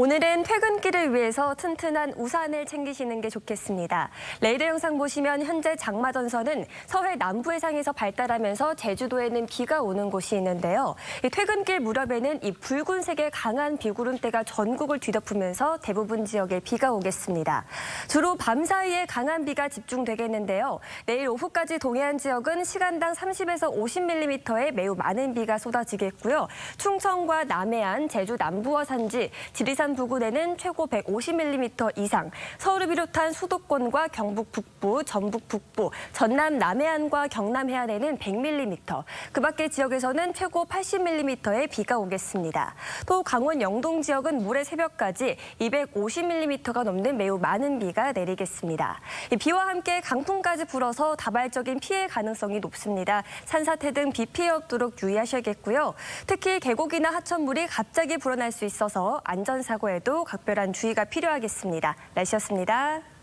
오늘은 퇴근길을 위해서 튼튼한 우산을 챙기시는 게 좋겠습니다. 레이더 영상 보시면 현재 장마 전선은 서해 남부 해상에서 발달하면서 제주도에는 비가 오는 곳이 있는데요. 이 퇴근길 무렵에는 이 붉은색의 강한 비구름대가 전국을 뒤덮으면서 대부분 지역에 비가 오겠습니다. 주로 밤 사이에 강한 비가 집중되겠는데요. 내일 오후까지 동해안 지역은 시간당 30에서 50mm의 매우 많은 비가 쏟아지겠고요. 충청과 남해안, 제주 남부와 산지, 지리산 부근에는 최고 150mm 이상, 서울을 비롯한 수도권과 경북 북부, 전북 북부, 전남 남해안과 경남 해안에는 100mm, 그 밖의 지역에서는 최고 80mm의 비가 오겠습니다. 또 강원 영동 지역은 모레 새벽까지 250mm가 넘는 매우 많은 비가 내리겠습니다. 이 비와 함께 강풍까지 불어서 다발적인 피해 가능성이 높습니다. 산사태 등 비 피해 없도록 유의하셔야겠고요. 특히 계곡이나 하천물이 갑자기 불어날 수 있어서 안전 사고에도 각별한 주의가 필요하겠습니다. 날씨였습니다.